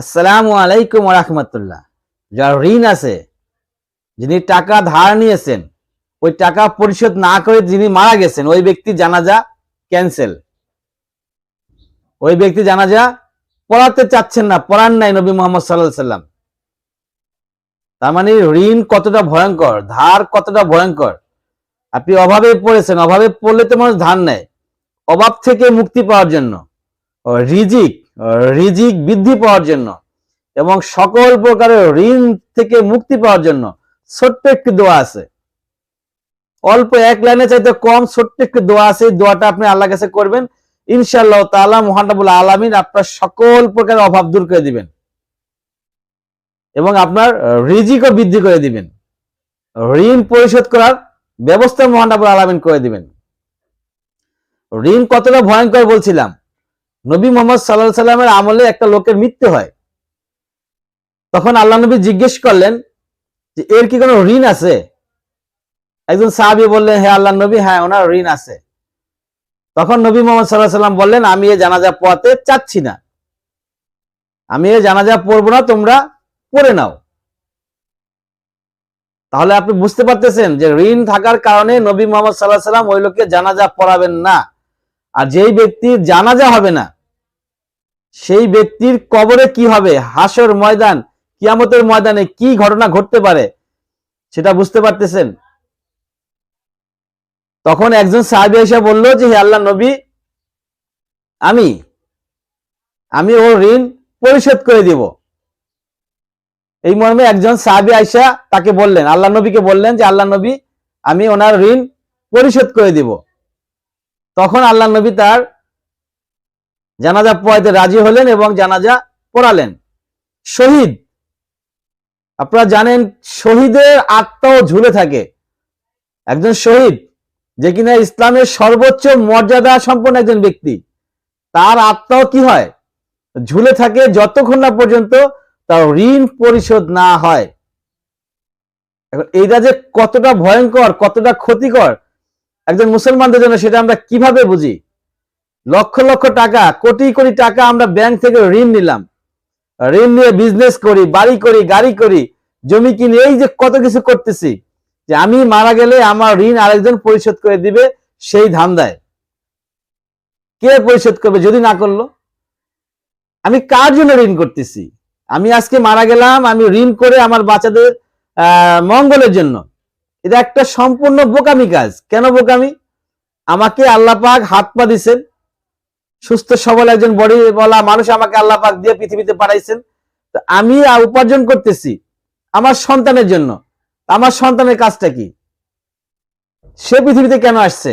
আসসালামু আলাইকুম রহমতুল্লাহ। যার ঋণ আছে, যিনি টাকা ধার নিয়েছেন, ওই টাকা পরিশোধ না করে যিনি মারা গেছেন, ওই ব্যক্তি জানাজা ক্যান্সেল ওই ব্যক্তি জানাজা পড়াতে চাচ্ছেন না, পড়ান নাই নবী মোহাম্মদ সাল্লাহ সাল্লাম। তার মানে ঋণ কতটা ভয়ঙ্কর, ধার কতটা ভয়ঙ্কর। আপনি অভাবে পড়েছেন, অভাবে পড়লে তো মানুষ ধার নেয়। অভাব থেকে মুক্তি পাওয়ার জন্য। রিজিক রিজিক বৃদ্ধি পাওয়ার জন্য এবং সকল প্রকারের ঋণ থেকে মুক্তি পাওয়ার জন্য ছোট্ট একটি দোয়া আছে। অল্প এক লাইনে চাইতে কম ছোট্ট একটি দোয়া আছে। দোয়াটা আপনি আল্লাহ কাছে করবেন। ইনশাআল্লাহ তাআলা মহানবুল আলামিন আপনার সকল প্রকারের অভাব দূর করে দিবেন এবং আপনার রিজিকও বৃদ্ধি করে দিবেন। ঋণ পরিশোধ করার ব্যবস্থা মহানবুল আলামিন করে দিবেন। ঋণ কতটা ভয়ঙ্কর বলছিলাম। নবী মোহাম্মদ সাল্লাহ সাল্লামের আমলে একটা লোকের মৃত্যু হয়। তখন আল্লাহ নবী জিজ্ঞেস করলেন যে, এর কি কোনো ঋণ আছে? একজন সাহাবি বললেন হ্যাঁ আল্লাহ নবী হ্যাঁ ওনার ঋণ আছে। তখন নবী মোহাম্মদ সাল্লাহ সাল্লাম বললেন, আমি এ জানাজা পড়াতে চাচ্ছি না। আমি এ জানাজা পড়ব না, তোমরা পড়ে নাও। তাহলে আপনি বুঝতে পারতেছেন যে ঋণ থাকার কারণে নবী মোহাম্মদ সাল্লাহ সাল্লাম ওই লোককে জানাজা পড়াবেন না। আর যেই ব্যক্তির জানাজা হবে না, সেই ব্যক্তির কবরে কি হবে? হাসর ময়দান, কিয়ামতের ময়দানে কি ঘটনা ঘটতে পারে সেটা বুঝতে পারতেছেন? তখন একজন সাহাবি এসে বলল যে, হে আল্লাহ নবী, আমি আমি ওর ঋণ পরিশোধ করে দিব। এই মর্মে একজন সাহাবি আইসা তাকে বললেন, আল্লাহ নবীকে বললেন যে, আল্লাহ নবী, আমি ওনার ঋণ পরিশোধ করে দিব। তখন আল্লাহ নবী তার জানাজা পড়াইতে রাজি হলেন এবং জানাজা পড়ালেন। শহীদ, আপনারা জানেন শহীদের আত্মাও ঝুলে থাকে। একজন শহীদ যে কিনা ইসলামের সর্বোচ্চ মর্যাদা সম্পন্ন একজন ব্যক্তি, তার আত্মাও কি হয়? ঝুলে থাকে যতক্ষণ না পর্যন্ত তার ঋণ পরিশোধ না হয়। এখন এইটা যে কতটা ভয়ঙ্কর, কতটা ক্ষতিকর একজন মুসলমানদের জন্য সেটা আমরা কীভাবে বুঝি? লক্ষ লক্ষ টাকা, কোটি কোটি টাকা আমরা ব্যাংক থেকে ঋণ নিলাম। ঋণ নিয়ে বিজনেস করি, বাড়ি করি, গাড়ি করি, জমি কিনে, এই যে কত কিছু করতেছি, যে আমি মারা গেলে আমার ঋণ আরেকজন পরিশোধ করে দিবে, সেই ধান্দায়। কে পরিশোধ করবে যদি না করল? আমি কার জন্য ঋণ করতেছি? আমি আজকে মারা গেলাম, আমি ঋণ করে আমার বাচ্চাদের মঙ্গলের জন্য। এটা একটা সম্পূর্ণ বোকামি কাজ। কেন বোকামি? আমাকে আল্লাহ পাক হাত পা দিছেন। সুস্থ, সবল একজন বডি বলা মানুষ আমাকে আল্লাহ পাক দিয়ে পৃথিবীতে পাঠাইছেন। তো আমি উপার্জন করতেছি আমার সন্তানের জন্য। আমার সন্তানের কাজটা কি? সে পৃথিবীতে কেন আসছে?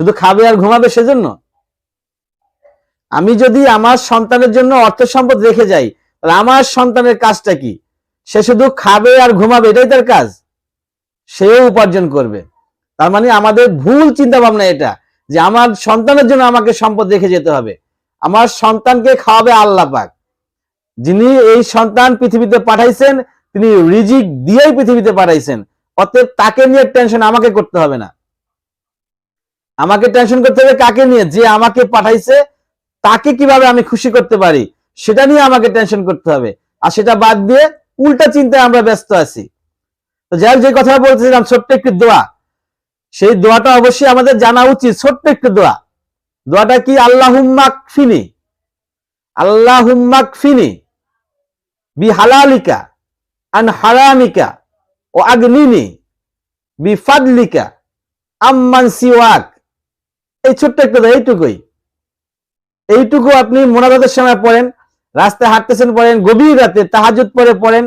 শুধু খাবে আর ঘুমাবে সেজন্য? আমি যদি আমার সন্তানের জন্য অর্থ সম্পদ রেখে যাই, তাহলে আমার সন্তানের কাজটা কি? সে শুধু খাবে আর ঘুমাবে, এটাই তার কাজ। সেও উপার্জন করবে। তার মানে আমাদের ভুল চিন্তা ভাবনা এটা, যে আমার সন্তানের জন্য আমাকে সম্পদ রেখে যেতে হবে। আমার সন্তানকে খাওয়াবে আল্লাহ পাক। যিনি এই সন্তান পৃথিবীতে পাঠাইছেন, তিনি রিজিক দিয়েই পৃথিবীতে পাঠাইছেন। অতএব তাকে নিয়ে টেনশন আমাকে করতে হবে না। আমাকে টেনশন করতে হবে কাকে নিয়ে? যে আমাকে পাঠাইছে, তাকে কীভাবে আমি খুশি করতে পারি? সেটা নিয়ে আমাকে টেনশন করতে হবে। আর সেটা বাদ দিয়ে উল্টা চিন্তায় আমরা ব্যস্ত আছি। তো যাই যে কথা বলতেছিলাম, ছোট্ট একটি দোয়া। সেই দোয়াটা অবশ্যই আমাদের জানা উচিত, ছোট্ট একটি দোয়া। দোয়াটা কি? আল্লাহুম্মাক ফিনি আল্লাহুম্মাক ফিনি বি হালালিকা আন হারামিকা, ও আগনিনি বি ফাদলিকা আম্মান সিওয়াক। এই ছোট্ট একটা দোয়া, এইটুকুই। এইটুকু আপনি মোনাজাতের সময় পড়েন, রাস্তায় হাঁটতেছেন, পড়েন, গভীর রাতে তাহাজুদ পরে পড়েন।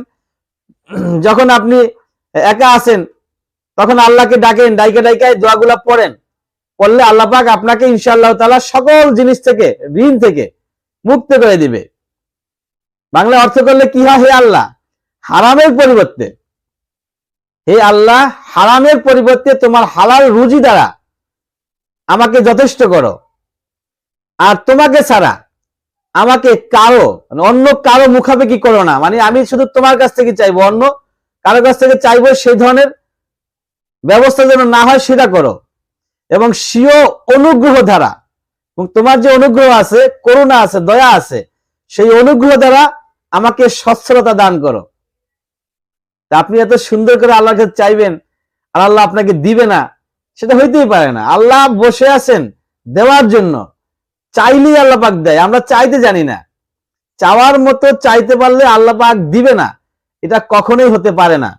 যখন আপনি একা আছেন, তখন আল্লাহকে ডাকেন, ডাইকে ডাইকে এই দোয়াগুলা পড়েন। পড়লে আল্লাহ পাক আপনাকে ইনশাআল্লাহ তাআলা সকল জিনিস থেকে, ঋণ থেকে মুক্ত করে দিবে। বাংলা অর্থ করলে কি হয়? হে আল্লাহ, হারামের পরিবর্তে। হে আল্লাহ, হারামের পরিবর্তে তোমার হালাল রুজি দ্বারা আমাকে যথেষ্ট করো। আর তোমাকে ছাড়া আমাকে কারও মানে অন্য কারও মুখাপেক্ষি করো না। মানে আমি শুধু তোমার কাছ থেকে চাইব, অন্য কারও কাছ থেকে চাইব সেই ধরনের ব্যবস্থা যেন না হয় সেটা করো। এবং স্বীয় অনুগ্রহ দ্বারা, এবং তোমার যে অনুগ্রহ আছে, করুণা আছে, দয়া আছে, সেই অনুগ্রহ দ্বারা আমাকে সচ্ছলতা দান করো। তা আপনি এত সুন্দর করে আল্লাহকে চাইবেন আর আল্লাহ আপনাকে দিবে না, সেটা হইতেই পারে না। আল্লাহ বসে আছেন দেওয়ার জন্য। চাইলেই আল্লাহ পাক দেয়, আমরা চাইতে জানি না। চাওয়ার মতো চাইতে পারলে আল্লাহ পাক দিবে না। এটা কখনোই হতে পারে না।